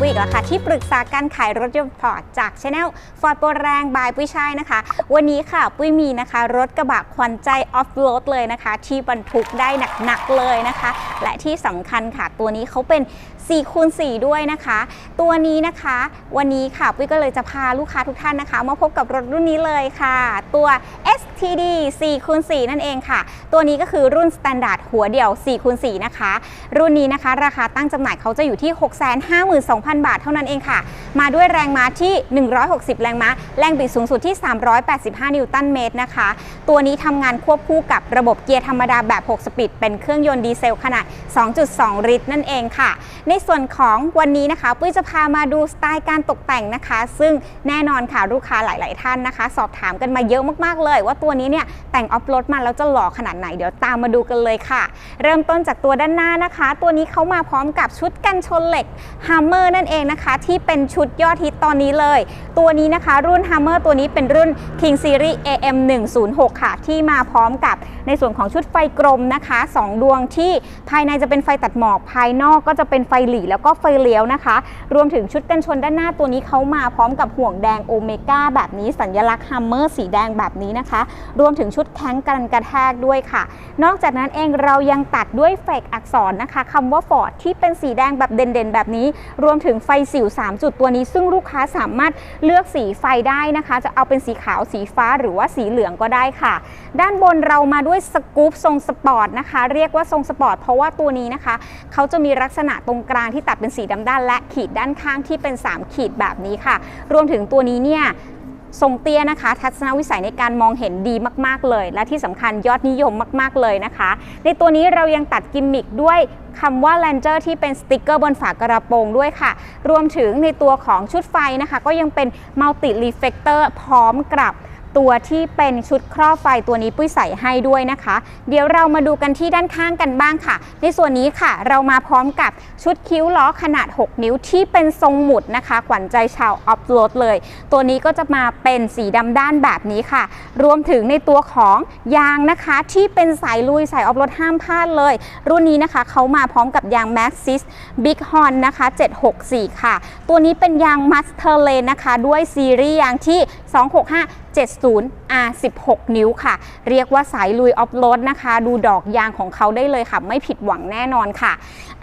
ปุ้ยอีกแล้วค่ะ ที่ปรึกษาการขายรถยนต์ฟอร์ดจากช anel ฟอร์ดโปรแรงบายปุ้ยช่ายนะคะ วันนี้ค่ะปุ้ยมีนะคะ รถกระบะควันใจออฟโรดเลยนะคะ ที่บรรทุกได้หนักๆเลยนะคะ และที่สำคัญค่ะตัวนี้เขาเป็น 4คูณ4ด้วยนะคะ ตัวนี้นะคะ วันนี้ค่ะปุ้ยก็เลยจะพาลูกค้าทุกท่านนะคะ มาพบกับรถรุ่นนี้เลยค่ะ ตัว STD 4คูณ4นั่นเองค่ะ ตัวนี้ก็คือรุ่น Standard หัวเดี่ยว4คูณ4นะคะ รุ่นนี้นะคะ ราคาตั้งจำหน่ายเขาจะอยู่ที่ 652,000 บาทเท่านั้นเองค่ะ มาด้วยแรงม้าที่ 160 แรงม้า แรงบิดสูงสุดที่ 385 นิวตันเมตรนะคะ ตัวนี้ทำงานควบคู่กับระบบเกียร์ธรรมดาแบบ 6 สปีดเป็นเครื่องยนต์ดีเซลขนาด 2.2 ลิตรนั่นเองค่ะ ในส่วนของวันนี้นะคะปุ้ยจะพามาดูสไตล์การตกแต่งนะคะ ซึ่งแน่นอนค่ะลูกค้าหลาย ๆ ท่านนะคะ สอบถามกันมาเยอะมากๆเลย ว่าตัวนี้เนี่ยแต่งออฟโรดมาแล้วจะหล่อขนาดไหนเดี๋ยวตามมาดูกันเลยค่ะ เริ่มต้นจากตัวด้านหน้านะคะ ตัวนี้เขามาพร้อมกับชุดกันชนเหล็ก Hammer นั่นเองนะคะ ที่เป็นชุดยอดฮิตตอนนี้เลย ตัวนี้นะคะรุ่น Hammer ตัวนี้เป็นรุ่น King Series AM 106ค่ะ ที่มาพร้อมกับในส่วนของชุดไฟกลมนะคะ 2 ดวงที่ภายในจะเป็นไฟตัดหมอกภายนอกก็จะเป็นไฟหลีแล้วก็ไฟเลี้ยวนะคะ รวมถึงชุดกันชนด้านหน้าตัวนี้เขามาพร้อมกับห่วงแดงโอเมก้าแบบนี้สัญลักษณ์ Hammer สีแดงแบบนี้นะคะ รวมถึงชุดแข้งกันกระแทกด้วยค่ะ นอกจากนั้นเองเรายังตัดด้วยเฟกอักษรนะคะคำว่า Ford ที่เป็นสีแดงแบบเด่นๆ แบบนี้ รวมถึงไฟสิว 3 จุดตัวนี้ ซึ่งลูกค้าสามารถเลือกสีไฟได้นะคะ จะเอาเป็นสีขาวสีฟ้าหรือว่าสีเหลืองก็ได้ค่ะ ด้านบนเรามาด้วยสกู๊ปทรงสปอร์ตนะคะ เรียกว่าทรงสปอร์ตเพราะว่าตัวนี้นะคะเขาจะมีลักษณะตรงกลางที่ตัดเป็นสีดำด้าน และขีดด้านข้างที่เป็น 3 ขีดแบบนี้ค่ะ รวมถึงตัวนี้เนี่ยทรงเตี้ยนะคะ ทัศนวิสัยในการมองเห็นดีมาก ๆ เลย และที่สำคัญยอดนิยมมาก ๆ เลยนะคะ ในตัวนี้เรายังตัดกิมมิคด้วยคำว่า Ranger ที่เป็นสติกเกอร์บนฝากระโปรงด้วยค่ะ รวมถึงในตัวของชุดไฟนะคะ ก็ยังเป็น Multi Reflector พร้อมกับ ตัวที่เป็นชุดครอบไฟตัวนี้ปุ้ยใส่ให้ด้วยนะคะ เดี๋ยวเรามาดูกันที่ด้านข้างกันบ้างค่ะ ในส่วนนี้ค่ะ เรามาพร้อมกับชุดคิ้วล้อขนาด 6 นิ้วที่เป็นทรงหมุดนะคะ ขวัญใจชาวออฟโรดเลย ตัวนี้ก็จะมาเป็นสีดำด้านแบบนี้ค่ะ รวมถึงในตัวของยางนะคะที่เป็นสายลุยสายออฟโรดห้ามพลาดเลย รุ่นนี้นะคะเขามาพร้อมกับยาง Maxxis Big Horn นะคะ 764 ค่ะ ตัวนี้เป็นยาง Master Lane นะคะ ด้วยซีรีส์ยางที่ 265 70 R 16 นิ้วค่ะ เรียกว่าสายลุยออฟโรดนะคะ ดูดอกยางของเขาได้เลยค่ะ ไม่ผิดหวังแน่นอนค่ะ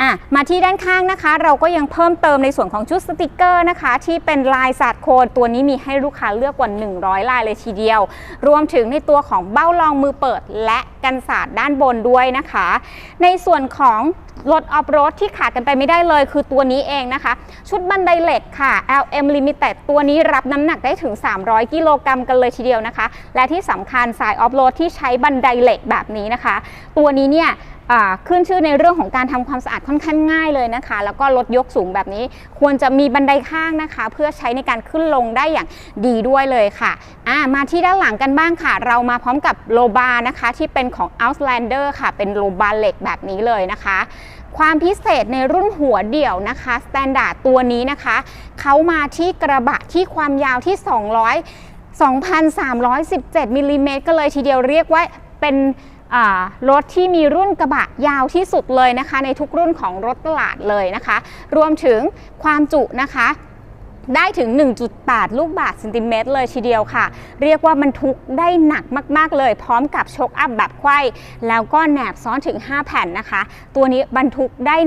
อะ มาที่ด้านข้างนะคะ เราก็ยังเพิ่มเติมในส่วนของชุดสติกเกอร์นะคะ ที่เป็นลายศาสตร์โคนตัวนี้มีให้ลูกค้าเลือกกว่า 100 ลายเลยทีเดียว รวมถึงในตัวของเบ้ารองมือเปิดและกันศาสตร์ด้านบนด้วยนะคะ ในส่วนของ รถออฟโรดที่ขาดกันไปไม่ได้เลยคือตัวนี้เองนะคะ ชุดบันไดเหล็กค่ะ LM Limited ตัวนี้รับน้ำหนักได้ถึง 300 กิโลกรัมกันเลยทีเดียวนะคะ และที่สำคัญสายออฟโรดที่ใช้บันไดเหล็กแบบนี้นะคะ ตัวนี้เนี่ย ขึ้นชื่อในเรื่องของการทำความสะอาดค่อนข้างง่ายเลยนะคะ แล้วก็รถยกสูงแบบนี้ ควรจะมีบันไดข้างนะคะ เพื่อใช้ในการขึ้นลงได้อย่างดีด้วยเลยค่ะอ่ามาที่ด้านหลังกันบ้างค่ะ เรามาพร้อมกับโลบานะคะ ที่เป็นของ Outlander ค่ะ เป็นโลบาเหล็กแบบนี้เลยนะคะความพิเศษในรุ่นหัวเดี่ยวนะคะสแตนดาร์ดตัวนี้นะคะ เขามาที่กระบะที่ความยาวที่ 200 2,317มิลลิเมตรก็เลยทีเดียวเรียกว่าเป็น รถที่มีรุ่นกระบะยาวที่สุดเลยนะคะ ในทุกรุ่นของรถตลาดเลยนะคะ รวมถึงความจุนะคะ ได้ถึง 1.8 ลูกบาศก์เซนติเมตรเลยทีเดียวค่ะ เรียกว่าบรรทุกได้หนักมาก ๆ เลย พร้อมกับชคอัพแบบไขว้แล้วก็แหนบซ้อนถึง 5 แผ่นนะคะ ตัวนี้บรรทุกได้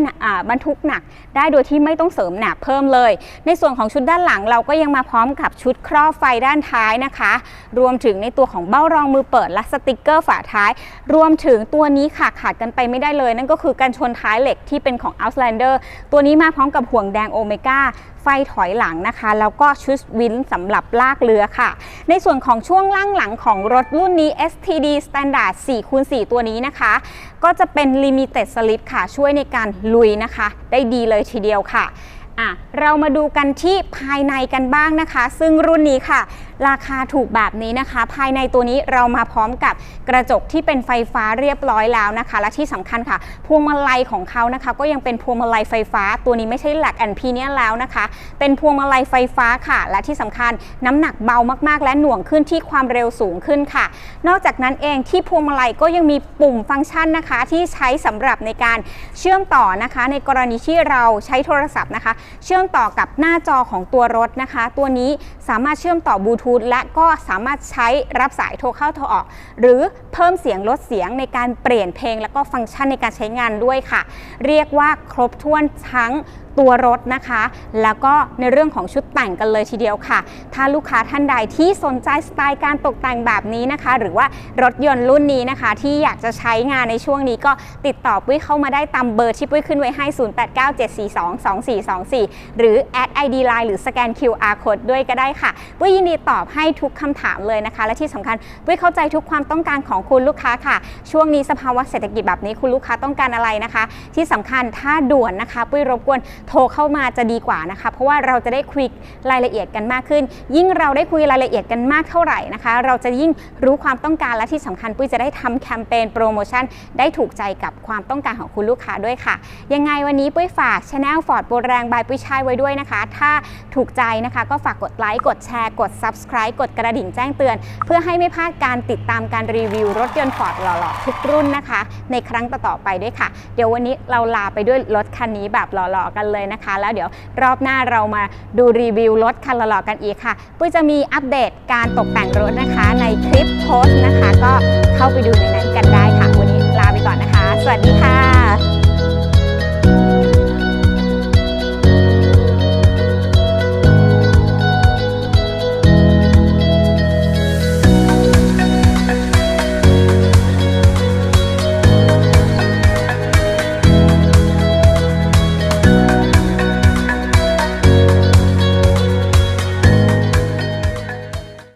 บรรทุกหนักได้โดยที่ไม่ต้องเสริมแหนบเพิ่มเลย ในส่วนของชุดด้านหลังเราก็ยังมาพร้อมกับชุดครอบไฟด้านท้ายนะคะ รวมถึงในตัวของเบ้ารองมือเปิดและสติกเกอร์ฝาท้าย รวมถึงตัวนี้ค่ะขาดกันไปไม่ได้เลย นั่นก็คือการชนท้ายเหล็กที่เป็นของ Outlander ตัวนี้มาพร้อมกับห่วงแดงโอเมก้า ไฟถอยหลังนะคะ แล้วก็ชุดวินสำหรับลากเรือค่ะ ในส่วนของช่วงล่างหลังของรถรุ่นนี้ STD Standard 4คูณ4ตัวนี้นะคะ ก็จะเป็น Limited Slip ค่ะ ช่วยในการลุยนะคะ ได้ดีเลยทีเดียวค่ะอะเรามาดูกันที่ภายในกันบ้างนะคะ ซึ่งรุ่นนี้ค่ะ ราคาถูกแบบนี้นะคะ ภายในตัวนี้เรามาพร้อมกับกระจกที่เป็นไฟฟ้าเรียบร้อยแล้วนะคะ และที่สำคัญค่ะ พวงมาลัยของเขานะคะ ก็ยังเป็นพวงมาลัยไฟฟ้า ตัวนี้ไม่ใช่แหลกแอนพีเนียแล้วนะคะ เป็นพวงมาลัยไฟฟ้าค่ะ และที่สำคัญน้ำหนักเบามากๆ และหน่วงขึ้นที่ความเร็วสูงขึ้นค่ะ นอกจากนั้นเองที่พวงมาลัยก็ยังมีปุ่มฟังก์ชันนะคะ ที่ใช้สำหรับในการเชื่อมต่อนะคะ ในกรณีที่เราใช้โทรศัพท์นะคะ เชื่อมต่อกับหน้าจอของตัวรถนะคะ ตัวนี้สามารถเชื่อมต่อบลูทูธและก็สามารถใช้รับสายโทรเข้าโทรออก หรือเพิ่มเสียงลดเสียงในการเปลี่ยนเพลง และก็ฟังก์ชันในการใช้งานด้วยค่ะ เรียกว่าครบถ้วนทั้งตัวรถนะคะ แล้วก็ในเรื่องของชุดแต่งกันเลยทีเดียวค่ะ ถ้าลูกค้าท่านใดที่สนใจสไตล์การตกแต่งแบบนี้นะคะ หรือว่ารถยนต์รุ่นนี้นะคะ ที่อยากจะใช้งานในช่วงนี้ก็ติดต่อปุ้ยเข้ามาได้ตามเบอร์ที่ปุ้ยขึ้นไว้ให้ 0897422424 หรือ add ID line หรือสแกน QR code ด้วยก็ได้ค่ะปุ้ยยินดีตอบให้ทุกคำถามเลยนะคะ และที่สำคัญปุ้ยเข้าใจทุกความต้องการของคุณลูกค้าค่ะ ช่วงนี้สภาวะเศรษฐกิจแบบนี้คุณลูกค้าต้องการอะไรนะคะ ที่สำคัญถ้าด่วนนะคะ ปุ้ยรบกวนโทรเข้ามาจะดีกว่านะคะ เพราะว่าเราจะได้คุยรายละเอียดกันมากขึ้น ยิ่งเราได้คุยรายละเอียดกันมากเท่าไหร่นะคะ เราจะยิ่งรู้ความต้องการและที่สำคัญปุ้ยจะได้ทำแคมเปญโปรโมชั่นได้ถูกใจกับความต้องการของคุณลูกค้าด้วยค่ะ ยังไงวันนี้ปุ้ยฝากช anel ฟอร์ดโปรแรงบายปุ้ยชายไว้ด้วยนะคะ ถ้าถูกใจนะคะก็ฝากกดไลค์กดแชร์กด subscribe กดกระดิ่งแจ้งเตือน เพื่อให้ไม่พลาดการติดตามการรีวิวรถยนต์ฟอร์ดหล่อๆทุกรุ่นนะคะ ในครั้งต่อๆไปด้วยค่ะ เดี๋ยววันนี้เราลาไปด้วยรถคันนี้แบบหล่อๆกันเลยนะคะ แล้วเดี๋ยวรอบหน้าเรามาดูรีวิวรถคันหล่อๆกันอีกค่ะ ปุ้ยจะมีอัปเดตการตกแต่งรถนะคะในคลิปโพสต์นะคะ ก็